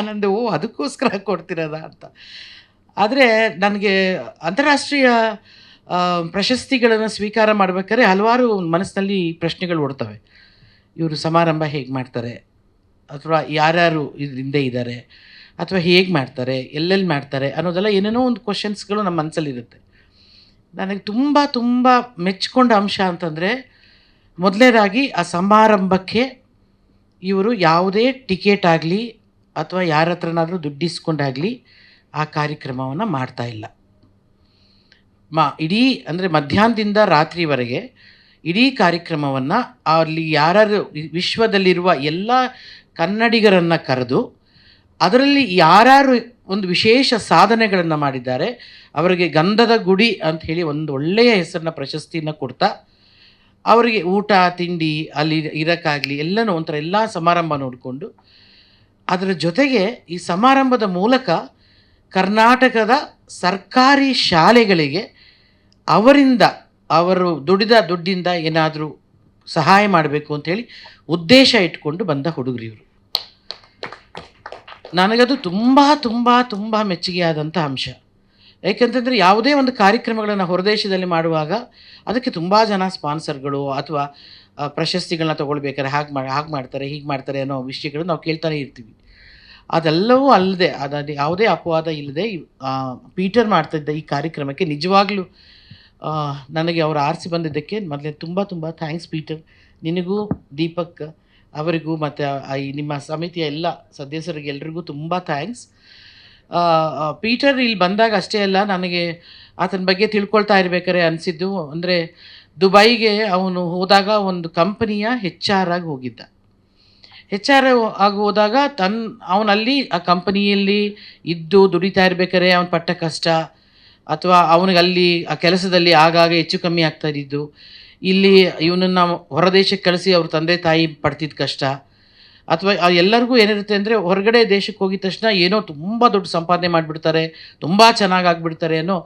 ನಾನಂದೆ, ಓ, ಅದಕ್ಕೋಸ್ಕರ ಕೊಡ್ತಿರೋದ ಅಂತ. ಆದರೆ ನನಗೆ ಅಂತಾರಾಷ್ಟ್ರೀಯ ಪ್ರಶಸ್ತಿಗಳನ್ನು ಸ್ವೀಕಾರ ಮಾಡ್ಬೇಕಾದ್ರೆ ಹಲವಾರು ಮನಸ್ಸಿನಲ್ಲಿ ಪ್ರಶ್ನೆಗಳು ಓಡ್ತವೆ. ಇವರು ಸಮಾರಂಭ ಹೇಗೆ ಮಾಡ್ತಾರೆ? ಅಥವಾ ಯಾರ್ಯಾರು ಹಿಂದೆ ಇದ್ದಾರೆ ಅಥವಾ ಹೇಗೆ ಮಾಡ್ತಾರೆ? ಎಲ್ಲೆಲ್ಲಿ ಮಾಡ್ತಾರೆ? ಅನ್ನೋದೆಲ್ಲ ಏನೇನೋ ಒಂದು ಕ್ವಶನ್ಸ್ಗಳು ನಮ್ಮ ಮನಸ್ಸಲ್ಲಿರುತ್ತೆ ನನಗೆ ತುಂಬ ತುಂಬ ಮೆಚ್ಕೊಂಡ ಅಂಶ ಅಂತಂದರೆ ಮೊದಲನೇದಾಗಿ ಆ ಸಮಾರಂಭಕ್ಕೆ ಇವರು ಯಾವುದೇ ಟಿಕೆಟ್ ಆಗಲಿ ಅಥವಾ ಯಾರ ಹತ್ರನಾದರೂ ದುಡ್ಡಿಸ್ಕೊಂಡಾಗಲಿ ಆ ಕಾರ್ಯಕ್ರಮವನ್ನು ಮಾಡ್ತಾ ಇಲ್ಲ. ಮಾ, ಇಡೀ, ಅಂದರೆ ಮಧ್ಯಾಹ್ನದಿಂದ ರಾತ್ರಿವರೆಗೆ ಇಡೀ ಕಾರ್ಯಕ್ರಮವನ್ನು ಅಲ್ಲಿ ಯಾರು ವಿಶ್ವದಲ್ಲಿರುವ ಎಲ್ಲ ಕನ್ನಡಿಗರನ್ನು ಕರೆದು ಅದರಲ್ಲಿ ಯಾರ್ಯಾರು ಒಂದು ವಿಶೇಷ ಸಾಧನೆಗಳನ್ನು ಮಾಡಿದ್ದಾರೆ, ಅವರಿಗೆ ಗಂಧದ ಗುಡಿ ಅಂತ ಹೇಳಿ ಒಂದು ಒಳ್ಳೆಯ ಹೆಸರನ್ನ ಪ್ರಶಸ್ತಿನ ಕೊಡ್ತಾ, ಅವರಿಗೆ ಊಟ, ತಿಂಡಿ ಅಲ್ಲಿ ಇರೋಕ್ಕಾಗಲಿ ಎಲ್ಲನೂ ಒಂಥರ ಎಲ್ಲ ಸಮಾರಂಭ ನೋಡಿಕೊಂಡು ಅದರ ಜೊತೆಗೆ ಈ ಸಮಾರಂಭದ ಮೂಲಕ ಕರ್ನಾಟಕದ ಸರ್ಕಾರಿ ಶಾಲೆಗಳಿಗೆ ಅವರಿಂದ ಅವರು ದುಡಿದ ದುಡ್ಡಿಂದ ಏನಾದರೂ ಸಹಾಯ ಮಾಡಬೇಕು ಅಂಥೇಳಿ ಉದ್ದೇಶ ಇಟ್ಕೊಂಡು ಬಂದ ಹುಡುಗರು ಇವರು. ನನಗದು ತುಂಬ ತುಂಬ ತುಂಬ ಮೆಚ್ಚುಗೆಯಾದಂಥ ಅಂಶ. ಏಕೆಂತಂದರೆ ಯಾವುದೇ ಒಂದು ಕಾರ್ಯಕ್ರಮಗಳನ್ನು ಹೊರದೇಶದಲ್ಲಿ ಮಾಡುವಾಗ ಅದಕ್ಕೆ ತುಂಬ ಜನ ಸ್ಪಾನ್ಸರ್ಗಳು ಅಥವಾ ಪ್ರಶಸ್ತಿಗಳನ್ನ ತೊಗೊಳ್ಬೇಕಾದ್ರೆ ಹಾಗೆ ಮಾಡಿ ಹಾಗೆ ಮಾಡ್ತಾರೆ, ಹೀಗೆ ಮಾಡ್ತಾರೆ ಅನ್ನೋ ವಿಷಯಗಳು ನಾವು ಕೇಳ್ತಾನೆ ಇರ್ತೀವಿ. ಅದೆಲ್ಲವೂ ಅಲ್ಲದೆ ಅದಾದ ಯಾವುದೇ ಅಪವಾದ ಇಲ್ಲದೆ ಪೀಟರ್ ಮಾಡ್ತಿದ್ದ ಈ ಕಾರ್ಯಕ್ರಮಕ್ಕೆ ನಿಜವಾಗ್ಲೂ ನನಗೆ ಅವರು ಆರಿಸಿ ಬಂದಿದ್ದಕ್ಕೆ ಮೊದಲೇ ತುಂಬ ತುಂಬ ಥ್ಯಾಂಕ್ಸ್ ಪೀಟರ್. ನಿನಗೂ, ದೀಪಕ್ ಅವರಿಗೂ ಮತ್ತು ಈ ನಿಮ್ಮ ಸಮಿತಿಯ ಎಲ್ಲ ಸದಸ್ಯರಿಗೆ ಎಲ್ರಿಗೂ ತುಂಬ ಥ್ಯಾಂಕ್ಸ್. ಪೀಟರ್ ಇಲ್ಲಿ ಬಂದಾಗ ಅಷ್ಟೇ ಅಲ್ಲ, ನನಗೆ ಆತನ ಬಗ್ಗೆ ತಿಳ್ಕೊಳ್ತಾ ಇರ್ಬೇಕಾರೆ ಅನಿಸಿದ್ದು. ಅಂದರೆ ದುಬೈಗೆ ಅವನು ಹೋದಾಗ ಒಂದು ಕಂಪನಿಯ ಹೆಚ್ ಆರ್ ಆಗಿ ಹೋಗಿದ್ದ. ಹೆಚ್ ಆರ್ ಆಗಿ ಹೋದಾಗ ತನ್ನ ಅವನಲ್ಲಿ ಆ ಕಂಪನಿಯಲ್ಲಿ ಇದ್ದು ದುಡಿತಾ ಇರ್ಬೇಕಾದ್ರೆ ಅವನ ಪಟ್ಟ ಕಷ್ಟ. ಅಥವಾ ಅವನಿಗೆ ಅಲ್ಲಿ ಆ ಕೆಲಸದಲ್ಲಿ ಆಗಾಗ ಹೆಚ್ಚು ಕಮ್ಮಿ ಆಗ್ತಾ ಇದ್ದಿದ್ದು. ಇಲ್ಲಿ ಇವನನ್ನು ಹೊರದೇಶಕ್ಕೆ ಕಳಿಸಿ ಅವ್ರ ತಂದೆ ತಾಯಿ ಪಡ್ತಿದ್ದ ಕಷ್ಟ. ಅಥವಾ ಎಲ್ಲರಿಗೂ ಏನಿರುತ್ತೆ ಅಂದರೆ ಹೊರಗಡೆ ದೇಶಕ್ಕೆ ಹೋಗಿದ ತಕ್ಷಣ ಏನೋ ತುಂಬ ದೊಡ್ಡ ಸಂಪಾದನೆ ಮಾಡಿಬಿಡ್ತಾರೆ, ತುಂಬ ಚೆನ್ನಾಗಿ ಆಗಿಬಿಡ್ತಾರೆ ಅನ್ನೋ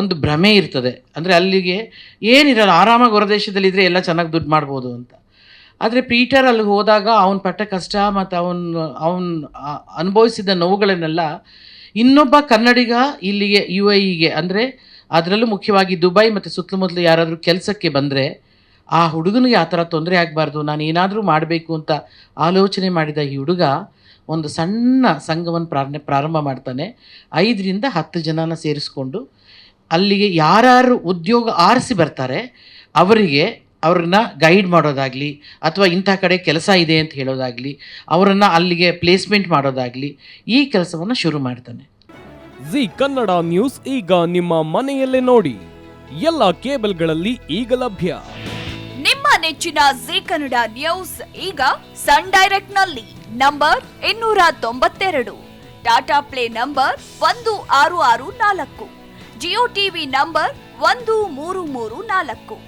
ಒಂದು ಭ್ರಮೆ ಇರ್ತದೆ. ಅಂದರೆ ಅಲ್ಲಿಗೆ ಏನಿರಲ್ಲ, ಆರಾಮಾಗಿ ಹೊರದೇಶದಲ್ಲಿದ್ದರೆ ಎಲ್ಲ ಚೆನ್ನಾಗಿ ದುಡ್ಡು ಮಾಡ್ಬೋದು ಅಂತ. ಆದರೆ ಪೀಟರ್ ಅಲ್ಲಿ ಹೋದಾಗ ಅವನ ಪಟ್ಟ ಕಷ್ಟ ಮತ್ತು ಅವನು ಅವನು ಅನುಭವಿಸಿದ ನೋವುಗಳನ್ನೆಲ್ಲ ಇನ್ನೊಬ್ಬ ಕನ್ನಡಿಗ ಇಲ್ಲಿಗೆ ಯು ಎ ಅಂದರೆ ಅದರಲ್ಲೂ ಮುಖ್ಯವಾಗಿ ದುಬೈ ಮತ್ತು ಸುತ್ತಮುತ್ತಲು ಯಾರಾದರೂ ಕೆಲಸಕ್ಕೆ ಬಂದರೆ ಆ ಹುಡುಗನಿಗೆ ಆ ಥರ ತೊಂದರೆ ಆಗಬಾರ್ದು, ನಾನು ಏನಾದರೂ ಮಾಡಬೇಕು ಅಂತ ಆಲೋಚನೆ ಮಾಡಿದ ಈ ಹುಡುಗ ಒಂದು ಸಣ್ಣ ಸಂಘವನ್ನು ಪ್ರಾರಂಭ ಪ್ರಾರಂಭ ಮಾಡ್ತಾನೆ. ಐದರಿಂದ ಹತ್ತು ಜನನ ಸೇರಿಸ್ಕೊಂಡು ಅಲ್ಲಿಗೆ ಯಾರ್ಯಾರು ಉದ್ಯೋಗ ಆರಿಸಿ ಬರ್ತಾರೆ, ಅವರಿಗೆ ಅವ್ರನ್ನ ಗೈಡ್ ಮಾಡೋದಾಗಲಿ ಅಥವಾ ಇಂಥ ಕಡೆ ಕೆಲಸ ಇದೆ ಅಂತ ಹೇಳೋದಾಗಲಿ ಅವರನ್ನು ಅಲ್ಲಿಗೆ ಪ್ಲೇಸ್ಮೆಂಟ್ ಮಾಡೋದಾಗಲಿ ಈ ಕೆಲಸವನ್ನು ಶುರು ಮಾಡ್ತಾನೆ. ಜಿ ಕನ್ನಡ ನ್ಯೂಸ್ ಈಗ ನಿಮ್ಮ ಮನೆಯಲ್ಲೇ ನೋಡಿ. ಎಲ್ಲ ಕೇಬಲ್ಗಳಲ್ಲಿ ಈಗ ಲಭ್ಯ. ನಿಮ್ಮ ನೆಚ್ಚಿನ ಜಿ ಕನ್ನಡ ನ್ಯೂಸ್ ಈಗ ಸನ್ ಡೈರೆಕ್ಟ್ನಲ್ಲಿ ನಂಬರ್ ಇನ್ನೂರ ತೊಂಬತ್ತೆರಡು. ಟಾಟಾ ಪ್ಲೇ ನಂಬರ್ ಒಂದು ಆರು ಆರು ನಾಲ್ಕು. ಜಿಯೋ ಟಿವಿ ನಂಬರ್ ಒಂದು ಮೂರು ಮೂರು ನಾಲ್ಕು.